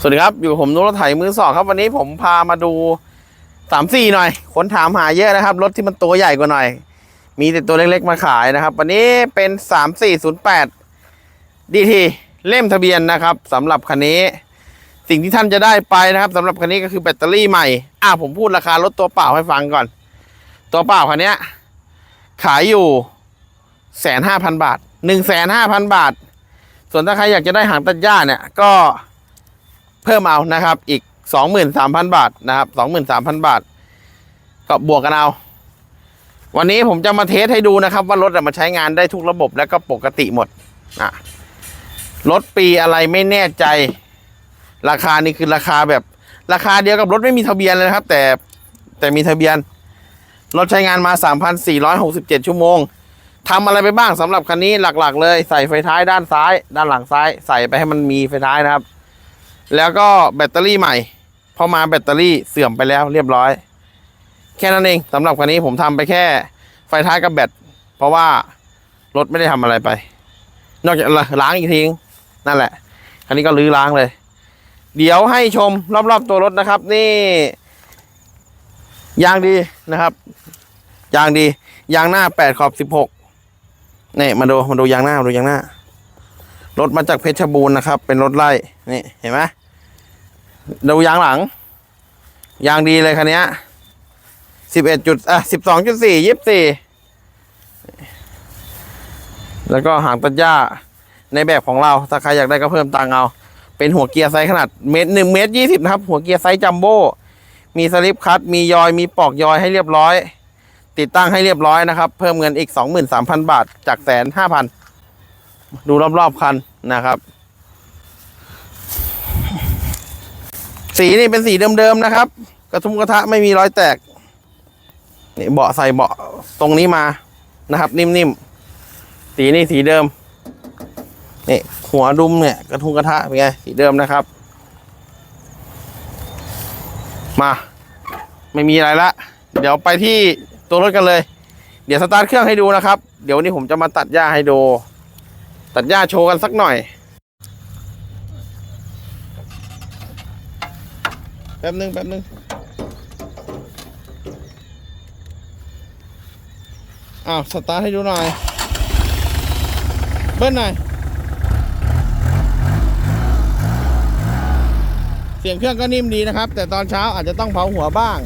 สวัสดีครับ อยู่กับผมนุรถไถมือสองครับ วันนี้ผมพามาดูสามสี่หน่อย คนถามหาเยอะนะครับ รถที่มันตัวใหญ่กว่าหน่อย มีแต่ตัวเล็กๆมาขายนะครับ วันนี้เป็นสามสี่ศูนย์แปดดีทีเล่มทะเบียนนะครับสำหรับคันนี้ สิ่งที่ท่านจะได้ไปนะครับสำหรับคันนี้ก็คือแบตเตอรี่ใหม่ อ่าผมพูดราคารถตัวเปล่าให้ฟังก่อน ตัวเปล่าคันนี้ขายอยู่แสนห้าพันบาทหนึ่งแสนห้าพันบาท ส่วนถ้าใครอยากจะได้หางตัดหญ้าเนี่ยก็ พิ่มเอานะครับ อีกสองหมื่นสามพันบาทนะครับสองหมื่นสามพันบาท ก็บวกกันเอา วันนี้ผมจะมาเทสให้ดูนะครับ ว่ารถอะมันใช้งานได้ทุกระบบและก็ปกติหมดอะรถปีอะไรไม่แน่ใจ ราคานี่คือราคาแบบ ราคาเดียวกับรถไม่มีทะเบียนเลยนะครับ แต่แต่มีทะเบียน รถใช้งานมา 3,467 ชั่วโมงทำอะไรไปบ้างสำหรับคันนี้หลักๆ เลยใส่ไฟท้ายด้านซ้าย ด้านหลังซ้าย ใส่ไปให้มันมีไฟท้ายนะครับ แล้วก็แบตเตอรี่ใหม่ พอมาแบตเตอรี่เสื่อมไปแล้วเรียบร้อย แค่นั้นเองสำหรับคันนี้ผมทำไปแค่ไฟท้ายกับแบต เพราะว่ารถไม่ได้ทำอะไรไป นอกจากล้างอีกทีนั่นแหละ คันนี้ก็ลื้อล้างเลย เดี๋ยวให้ชมรอบๆตัวรถนะครับ นี่ยางดีนะครับ ยางดี ยางหน้าแปดขอบสิบหกนี่มาดูมาดูยางหน้ามาดูยางหน้ารถมาจากเพชรบูรณ์นะครับ เป็นรถไล่นี่เห็นไหม ดูยางหลัง ยางดีเลยคันนี้สิบเอ็ดจุดอะสิบสองจุดสี่ยิบสี่แล้วก็หางตัดหญ้าในแบบของเรา ถ้าใครอยากได้ก็เพิ่มตังเอา เป็นหัวเกียร์ไซส์ขนาดเมตรหนึ่งเมตรยี่สิบนะครับ หัวเกียร์ไซส์จัมโบ้มีสลิปคัตมียอยมีปอกยอยให้เรียบร้อย ติดตั้งให้เรียบร้อยนะครับ เพิ่มเงินอีกสองหมื่นสามพันบาทจากแสนห้าพันดูรอบๆคันนะครับ สีนี่เป็นสีเดิมๆนะครับ กระทุ้งกระทะไม่มีรอยแตกนี่เบาะใส่เบาะตรงนี้มานะครับ นิ่มๆสีนี่สีเดิมนี่หัวดุมเนี่ยกระทุ้งกระทะเป็นไงสีเดิมนะครับ มา ไม่มีอะไรละ เดี๋ยวไปที่ตัวรถกันเลย เดี๋ยวสตาร์ทเครื่องให้ดูนะครับ เดี๋ยววันนี้ผมจะมาตัดหญ้าให้ดู ตัดหญ้าโชว์กันสักหน่อย ป๊บนึงแป๊บนึงอ้าวสตาร์ทให้ดูหน่อย เบิ้ลหน่อย เสียงเครื่องก็นิ่มดีนะครับ แต่ตอนเช้าอาจจะต้องเผาหัวบ้าง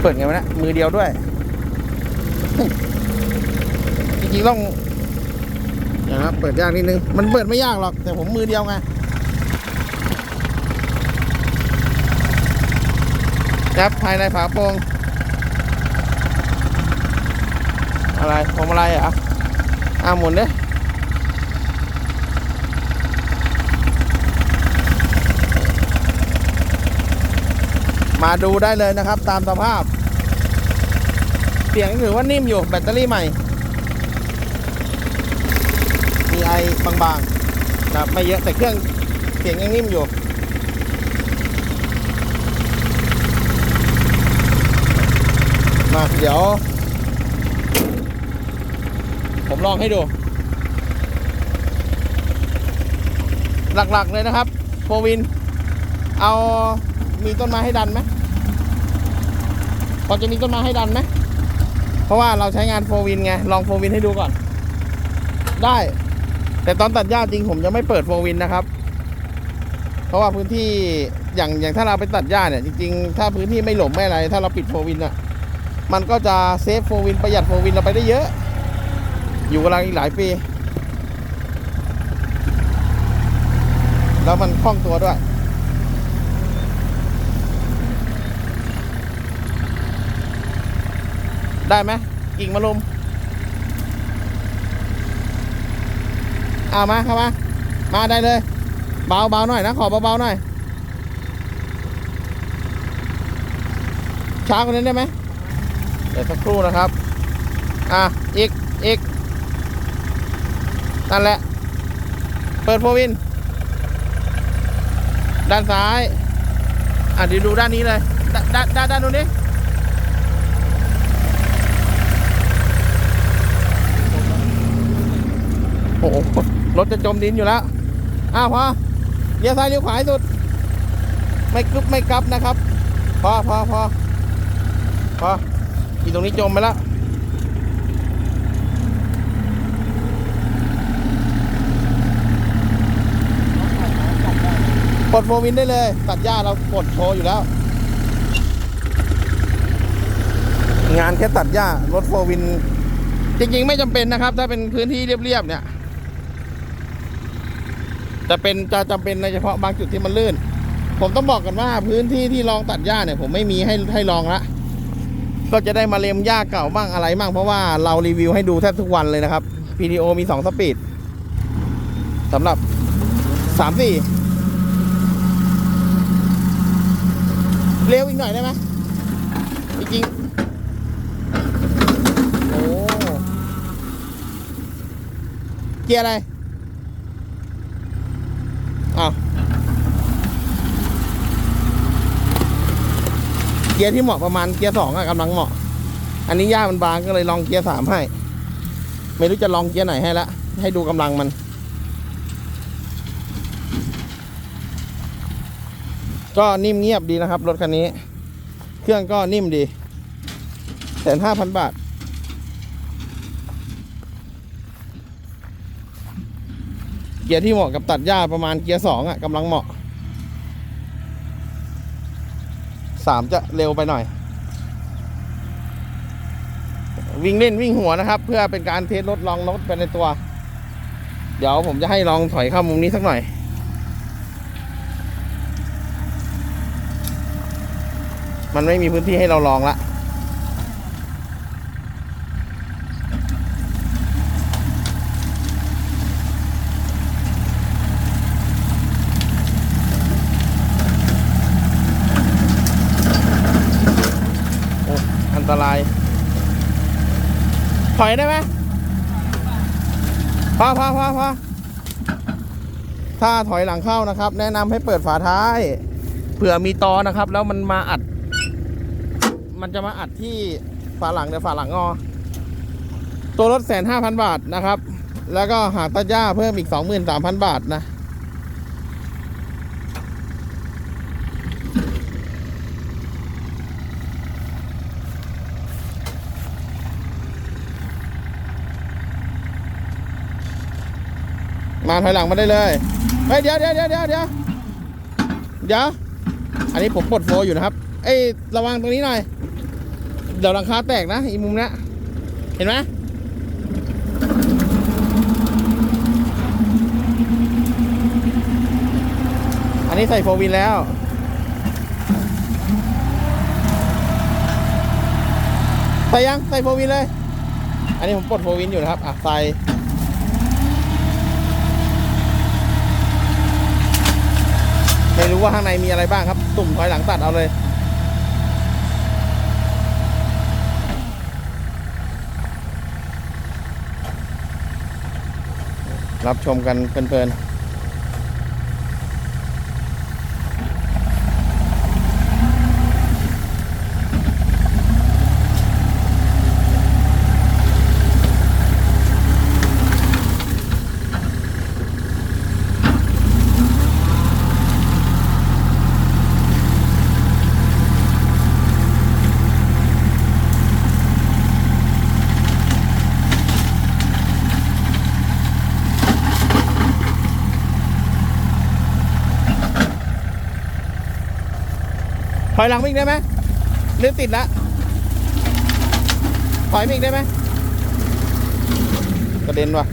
เปิดไงวะเนะมือเดียวด้วย จริงๆต้องนะครับเปิดยากนิดนึง มันเปิดไม่ยากหรอก แต่ผมมือเดียวไง ครับภายในฝาโปรงอะไรพวงมาลัยเหรออ่าหมุนเด้มาดูได้เลยนะครับ ตามสภาพ เสียงถือว่านิ่มอยู่แบตเตอรี่ใหม่ มีไอบางๆนะครับไม่เยอะแต่เครื่องเสียงยังนิ่มอยู่ มาเดี๋ยว ผมลองให้ดู หลักๆเลยนะครับโฟวิน เอามีต้นไม้ให้ดันไหมพอจะมีต้นไม้ให้ดันไหมเพราะว่าเราใช้งานโฟวินไง ลองโฟวินให้ดูก่อน ได้ แต่ตอนตัดหญ้าจริงผมจะไม่เปิดโฟวินนะครับ เพราะว่าพื้นที่อย่างอย่างถ้าเราไปตัดหญ้าเนี่ยจริงๆ ถ้าพื้นที่ไม่หลมไม่อะไร ถ้าเราปิดโฟวินอะ มันก็จะเซฟโฟวินประหยัดโฟวินเราไปได้เยอะ อยู่กับเราอีกหลายปี แล้วมันคล่องตัวด้วยได้ไหมกิ่งมะลุม เอามาเข้ามา มาได้เลย เบาเบาหน่อยนะ ขอเบาๆหน่อย ช้ากว่านั้นได้ไหม ดี๋ยวสักครู่นะครับ อะ อีก อีก นั่นแหละ เปิดโฟวิน ด้านซ้าย อะเดี๋ยวดูด้านนี้เลยด้านด้าน ด้านด้านนู้นนี้โอ้โหรถจะจมดินอยู่แล้ว อ้าวพอเลี้ยวซ้ายเลี้ยวขวาสุด ไม่กรุบไม่กลับนะครับ พอพอพอพอ อีตรงนี้จมไปแล้วปลดโฟวินได้เลย ตัดหญ้าเราปลดโชว์อยู่แล้ว งานแค่ตัดหญ้ารถโฟวิน จริงๆ ไม่จำเป็นนะครับ ถ้าเป็นพื้นที่เรียบๆเนี่ยจะเป็นจะจำเป็นในเฉพาะบางจุดที่มันลื่น ผมต้องบอกกันว่าพื้นที่ที่ลองตัดหญ้าเนี่ย ผมไม่มีให้ให้ลองละ ก็จะได้มาเลมหญ้าเก่าบ้างอะไรบ้างเพราะว่าเรารีวิวให้ดูแทบทุกวันเลยนะครับ PTO มีสองสปีดสำหรับสามสี่เร็วอีกหน่อยได้ไหมจริงโอ้เกียร์อะไรอ้าว เกียร์ที่เหมาะประมาณเกียร์สองอะกำลังเหมาะ อันนี้ย่ามันบางก็เลยลองเกียร์สามให้ ไม่รู้จะลองเกียร์ไหนให้ละ ให้ดูกำลังมัน ก็นิ่มเงียบดีนะครับ รถคันนี้ เครื่องก็นิ่มดีแสนห้าพันบาทเกียร์ที่เหมาะกับตัดหญ้าประมาณเกียร์สองอะกำลังเหมาะ สามจะเร็วไปหน่อย วิ่งเล่นวิ่งหัวนะครับ เพื่อเป็นการเทสรถลองรถไปในตัว เดี๋ยวผมจะให้ลองถอยเข้ามุมนี้สักหน่อยมันไม่มีพื้นที่ให้เราลองละ ตราย ถอยได้ไหมพอพอพอพอถ้าถอยหลังเข้านะครับ แนะนำให้เปิดฝาท้าย เผื่อมีตอนะครับ แล้วมันมาอัด มันจะมาอัดที่ฝาหลังเดี๋ยวฝาหลังงอ ตัวรถแสนห้าพันบาทนะครับ แล้วก็หากตัดหญ้าเพิ่มอีกสองหมื่นสามพันบาทนะ มาถอยหลังมาได้เลยเฮ้ยเดี๋ยวเดี๋ยวเดี๋ยวเดี๋ยวเดี๋ยวเดี๋ยวอันนี้ผมปลดโฟอยู่นะครับ เอ้ยระวังตรงนี้หน่อย เดี๋ยวหลังคาแตกนะอีมุมนี้เห็นไหมอันนี้ใส่โฟวินแล้วใส่ยังใส่โฟวินเลย อันนี้ผมปลดโฟวินอยู่นะครับอะใส่ ไม่รู้ว่าข้างในมีอะไรบ้างครับ ตุ่มถอยหลังตัดเอาเลย รับชมกันเพลินๆ ถอยหลังวิ่งได้ไหมหรือติดละถอยวิ่งได้ไหมกระเด็นว่ะ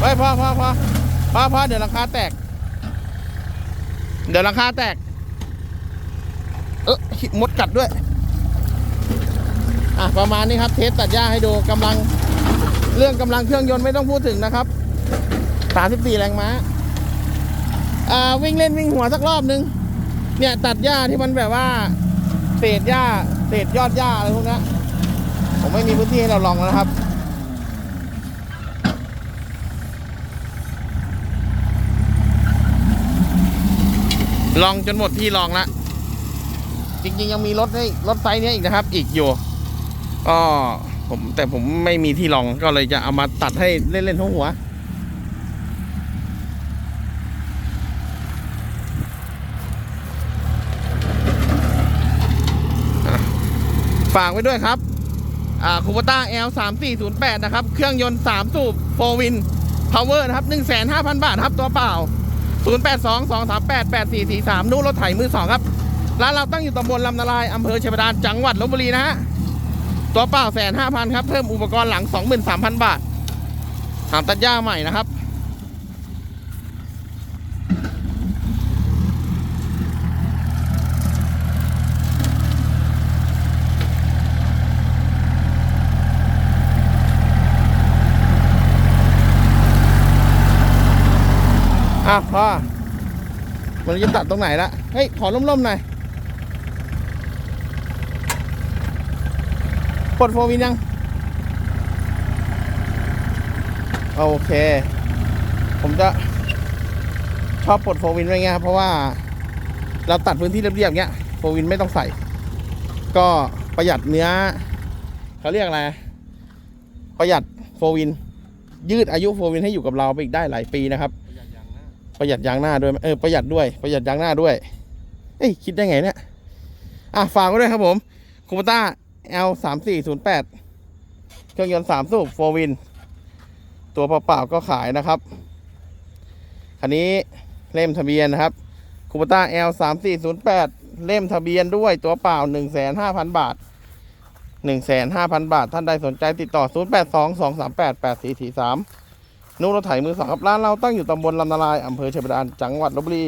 เฮ้ยพอพอพอพอพอเดี๋ยวหลังคาแตก เดี๋ยวหลังคาแตก มดกัดด้วย อะประมาณนี้ครับเทสตัดหญ้าให้ดูกำลังเรื่องกำลังเครื่องยนต์ไม่ต้องพูดถึงนะครับ34แรงม้า อ่าวิ่งเล่นวิ่งหัวสักรอบนึง เนี่ยตัดหญ้าที่มันแบบว่าเศษหญ้าเศษยอดหญ้าอะไรพวกนี้ผมไม่มีพื้นที่ให้เราลองแล้วครับลองจนหมดที่ลองละ จริงๆยังมีรถให้รถไซส์นี้อีกนะครับ อีกอยู่ก็ผมแต่ผมไม่มีที่ลองก็เลยจะเอามาตัดให้เล่นๆทั้งหัวฝากไว้ด้วยครับคูปต้า L 3 4 0 8นะครับ เครื่องยนต์ 3 สูบ4วินพาวเวอร์นะครับ 1,500 0 บาทครับ ตัวเปล่า 082 238 8443 นู่นรถไถมือ 2 ครับ ร้านเราตั้งอยู่ตำบลลำนาลายอำเภอเชัยบาดาลจังหวัดลบบุรีนะฮะตัวเปล่าแสนห้าพันครับ เพิ่มอุปกรณ์หลัง23,000บาทถามตัดหญ้าใหม่นะครับ อะพ่อมันจะตัดตรงไหนละ เฮ้ย ขอล่มๆหน่อย ปลดโฟวินยัง โอเค ผมจะชอบปลดโฟวินไว้เงี้ยครับเพราะว่าเราตัดพื้นที่เรียบๆเงี้ยโฟวินไม่ต้องใส่ ก็ประหยัดเนื้อเขาเรียกอะไรประหยัดโฟวิน ยืดอายุโฟวินให้อยู่กับเราไปอีกได้หลายปีนะครับ ประหยัดยางหน้าด้วยเออประหยัดด้วยประหยัดยางหน้าด้วยเอ้ยคิดได้ไงเนี่ยอะฝากไว้ด้วยครับผมคูปต้า L สามสี่ศูนย์แปดเครื่องยนต์สามสูบโฟวิน ตัวเปล่าๆก็ขายนะครับ คันนี้เล่มทะเบียนนะครับคูปต้า L สามสี่ศูนย์แปดเล่มทะเบียนด้วยตัวเปล่าหนึ่งแสนห้าพันบาทหนึ่งแสนห้าพันบาท ท่านใดสนใจติดต่อศูนย์แปดสองสองสามแปดแปดสี่สี่สามนุรถไถมือสองครับร้านเราตั้งอยู่ตำบลลำนาลายอำเภอเชัยบาดาลจังหวัดลบบุรี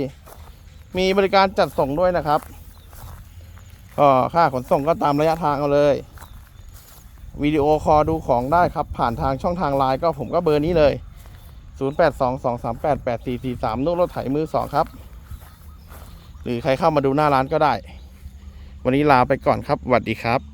มีบริการจัดส่งด้วยนะครับ ก็ค่าขนส่งก็ตามระยะทางเอาเลยวิดีโอคอลดูของได้ครับ ผ่านทางช่องทางไลน์ก็ผมก็เบอร์นี้เลย 0822388443นุรถไถมือสองครับ หรือใครเข้ามาดูหน้าร้านก็ได้ วันนี้ลาไปก่อนครับสวัสดีครับ